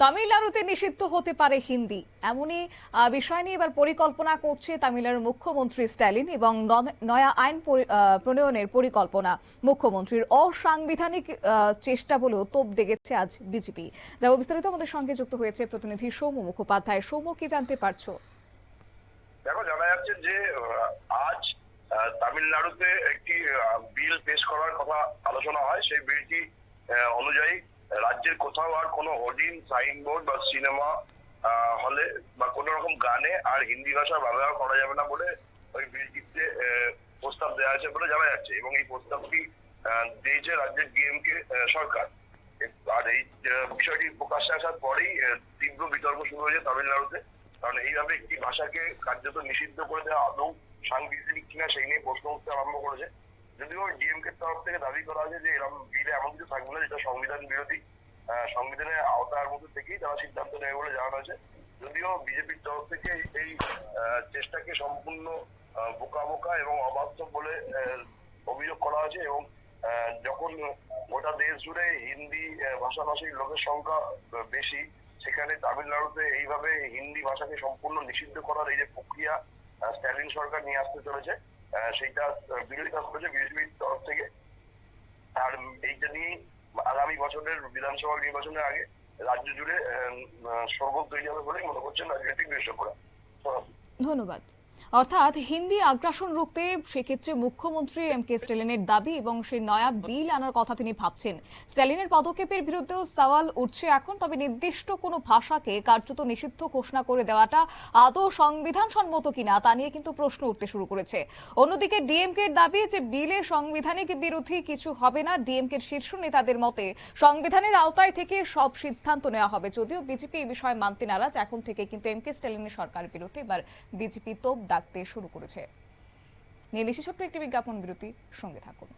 তামিলনাড়ুতে নিষিদ্ধ হতে পারে হিন্দি। এমনই বিষয় নিয়ে এবার পরিকল্পনা করছে তামিলনাড়ুর মুখ্যমন্ত্রী স্ট্যালিন এবং নয়া আইন প্রণয়নের পরিকল্পনা মুখ্যমন্ত্রীর অসাংবিধানিক চেষ্টা বলেও তোপ দেখেছে আজ বিজেপি। যাব বিস্তারিত, আমাদের সঙ্গে যুক্ত হয়েছে প্রতিনিধি সৌম্য মুখোপাধ্যায়। সৌম্য, কি জানতে পারছ? দেখো, জানা যাচ্ছে যে আজ তামিলনাড়ুতে একটি বিল পেশ করার কথা আলোচনা হয়। সেই বিলটি অনুযায়ী রাজ্যের কোথাও আর কোনো হোর্ডিং সাইনবোর্ড বা সিনেমা হলে বা কোনো রকম গানে আর হিন্দি ভাষা ব্যবহার করা যাবে না বলে ওই বিলটিতে প্রস্তাব দেওয়া হয়েছে বলে জানা যাচ্ছে এবং এই প্রস্তাবটি দিয়েছে রাজ্যের ডিএমকে সরকার। আর এই বিষয়টি প্রকাশ্যে আসার পরেই তীব্র বিতর্ক শুরু হয়েছে তামিলনাড়ুতে। কারণ এইভাবে একটি ভাষাকে কার্যত নিষিদ্ধ করে দেওয়া আদৌ সাংবিধানিক কিনা সেই নিয়ে প্রশ্ন উঠতে আরম্ভ করেছে। যদিও ডিএমকে তরফ থেকে দাবি করা হয়েছে যে এরকম বিলে এমন কিছু থাকবে না, যেটা সংবিধান বিরোধী। সংবিধানের আওতার মধ্যে থেকেই তারা সিদ্ধান্ত নেবে বলে জানানো হয়েছে। যদিও বিজেপির তরফ থেকে এই চেষ্টাকে সম্পূর্ণ বোকা বোকা এবং অবাস্তব বলে অভিযোগ করা হয়েছে এবং যখন গোটা দেশ জুড়ে হিন্দি ভাষাভাষীর লোকের সংখ্যা বেশি, সেখানে তামিলনাড়ুতে এইভাবে হিন্দি ভাষাকে সম্পূর্ণ নিষিদ্ধ করার এই যে প্রক্রিয়া স্ট্যালিন সরকার নিয়ে আসতে চলেছে সেইটা বিরোধিতা করেছে বিজেপির তরফ থেকে। আর এইটা নিয়ে আগামী বছরের বিধানসভা নির্বাচনের আগে রাজ্য জুড়ে সরগোল তৈরি হবে বলেই মনে করছেন রাজনৈতিক বিশেষজ্ঞরা ধন্যবাদ। অর্থাৎ হিন্দি আগ্রাসন রুখতে সেক্ষেত্রে মুখ্যমন্ত্রী এম কে স্ট্যালিনের দাবি এবং সেই নয়া বিল আনার কথা তিনি ভাবছেন। স্ট্যালিনের পদক্ষেপের বিরুদ্ধেও সওয়াল উঠছে এখন, তবে নির্দিষ্ট কোনো ভাষাকে কার্যত নিষিদ্ধ ঘোষণা করে দেওয়াটা আদৌ সংবিধান সম্মত কিনা তা নিয়ে কিন্তু প্রশ্ন উঠতে শুরু করেছে। অন্যদিকে ডিএমকে এর দাবি যে বিলে সাংবিধানিক বিরোধী কিছু হবে না ডিএমকে শীর্ষ নেতাদের মতে সংবিধানের আওতায় থেকে সব সিদ্ধান্ত নেওয়া হবে। যদিও বিজেপি এই বিষয়ে মানতে নারাজ, এখন থেকে কিন্তু এম কে স্ট্যালিনের সরকারের বিরুদ্ধে এবার বিজেপি তোপ ডাকতে শুরু করেছে। নিয়ে নিশি ছোট্ট একটি বিজ্ঞাপন বিরতি সঙ্গে থাকুন।